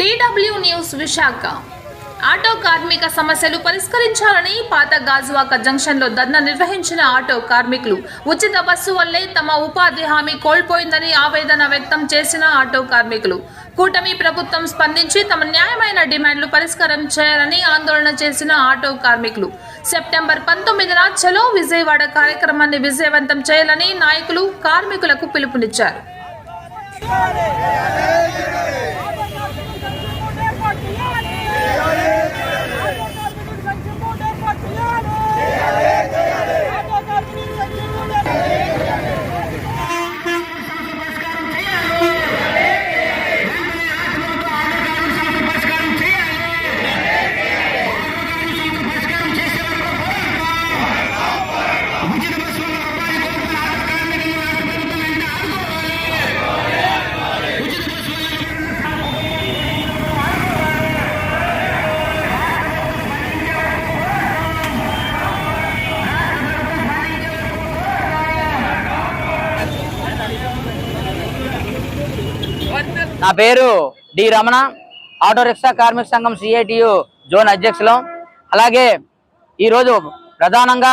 TW news Visakha. Auto కార్మిక సమస్యలు పరిష్కరించాలని పాత గాజువాక జంక్షన్లో ధర్నా నిర్వహించిన ఆటో కార్మికులు ఉచిత బస్సు వల్లే తమ ఉపాధి హామీ కోల్పోయిందని ఆవేదన వ్యక్తం చేసిన ఆటో కార్మికులు. కూటమి ప్రభుత్వం స్పందించి తమ న్యాయమైన డిమాండ్లు పరిష్కారం చేయాలని ఆందోళన చేసిన ఆటో కార్మికులు. సెప్టెంబర్ పంతొమ్మిదిన చలో విజయవాడ కార్యక్రమాన్ని విజయవంతం చేయాలని నాయకులు కార్మికులకు పిలుపునిచ్చారు. నా పేరు డి రమణ ఆటో రిక్షా కార్మిక సంఘం సిఐటియు జోన్ అధ్యక్షులం. అలాగే ఈరోజు ప్రధానంగా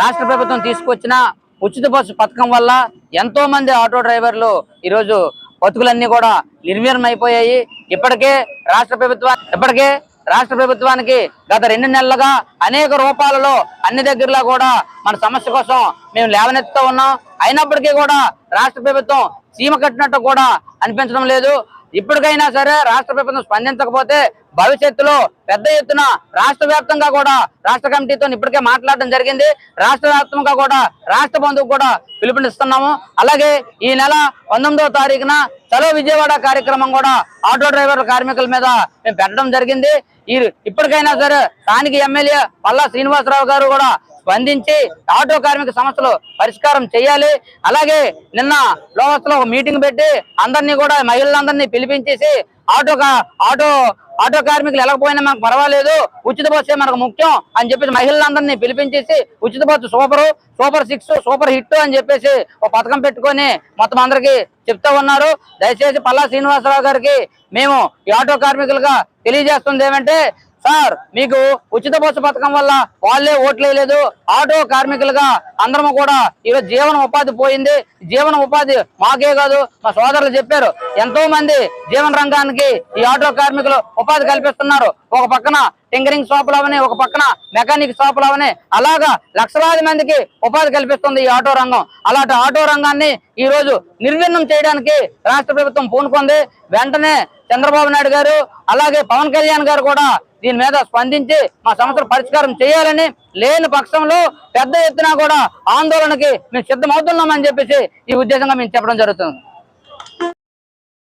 రాష్ట్ర ప్రభుత్వం తీసుకొచ్చిన ఉచిత బస్సు పథకం వల్ల ఎంతో మంది ఆటో డ్రైవర్లు ఈరోజు బతుకులన్నీ కూడా నిర్వీర్యం అయిపోయాయి ఇప్పటికే రాష్ట్ర ప్రభుత్వం ఇప్పటికే రాష్ట్ర ప్రభుత్వానికి గత రెండు నెలలుగా అనేక రూపాలలో అన్ని దగ్గరలో కూడా మన సమస్య కోసం మేము లేవనెత్తుతూ ఉన్నాం. అయినప్పటికీ కూడా రాష్ట్ర ప్రభుత్వం సీమ కట్టినట్టు కూడా అనిపించడం లేదు. ఇప్పటికైనా సరే రాష్ట్ర ప్రభుత్వం స్పందించకపోతే భవిష్యత్తులో పెద్ద ఎత్తున రాష్ట్ర వ్యాప్తంగా కూడా రాష్ట్ర కమిటీతో ఇప్పటికే మాట్లాడడం జరిగింది. రాష్ట్ర వ్యాప్తంగా కూడా రాష్ట్ర బంధువు కూడా పిలుపునిస్తున్నాము. అలాగే ఈ నెల పంతొమ్మిదవ తారీఖున చలో విజయవాడ కార్యక్రమం కూడా ఆటో డ్రైవర్ల కార్మికుల మీద మేము పెట్టడం జరిగింది. ఈ ఇప్పటికైనా సరే స్థానిక ఎమ్మెల్యే పల్లా శ్రీనివాసరావు గారు కూడా స్పందించి ఆటో కార్మిక సమస్యలు పరిష్కారం చేయాలి. అలాగే నిన్న లోవస్లో ఒక మీటింగ్ పెట్టి అందరినీ కూడా మహిళలందరినీ పిలిపించేసి ఆటో కా- ఆటో ఆటో కార్మికులు వెళ్ళకపోయినా మాకు పర్వాలేదు ఉచిత బస్సే మనకు ముఖ్యం అని చెప్పేసి మహిళలందరినీ పిలిపించేసి ఉచిత bus super super six super hit అని చెప్పేసి ఒక పథకం పెట్టుకొని మొత్తం అందరికి చెప్తా ఉన్నారు. దయచేసి పల్లా శ్రీనివాసరావు గారికి మేము ఈ ఆటో కార్మికులుగా తెలియజేస్తుంది ఏమంటే సార్ మీకు ఉచిత బస్సు పథకం వల్ల వాళ్ళే ఓట్లు ఆటో కార్మికులుగా అందరం కూడా ఈరోజు జీవన ఉపాధి పోయింది. జీవన ఉపాధి మాకే కాదు మా సోదరులు చెప్పారు. ఎంతో మంది జీవన రంగానికి ఈ ఆటో కార్మికులు ఉపాధి కల్పిస్తున్నారు. ఒక పక్కన టింకరింగ్ షాపులు అవని ఒక పక్కన మెకానిక్ షాపులు అవని అలాగా లక్షలాది మందికి ఉపాధి కల్పిస్తుంది ఈ ఆటో రంగం. అలాంటి ఆటో రంగాన్ని ఈ రోజు నిర్విన్నం చేయడానికి రాష్ట్ర ప్రభుత్వం పూనుకుంది. వెంటనే చంద్రబాబు నాయుడు గారు అలాగే పవన్ కళ్యాణ్ గారు కూడా దీని మీద స్పందించి మా సమస్యలు పరిష్కారం చేయాలని లేని పక్షంలో పెద్ద ఎత్తున కూడా ఆందోళనకి మేము సిద్ధమవుతున్నామని చెప్పేసి ఈ ఉద్దేశంగా మేము చెప్పడం జరుగుతుంది.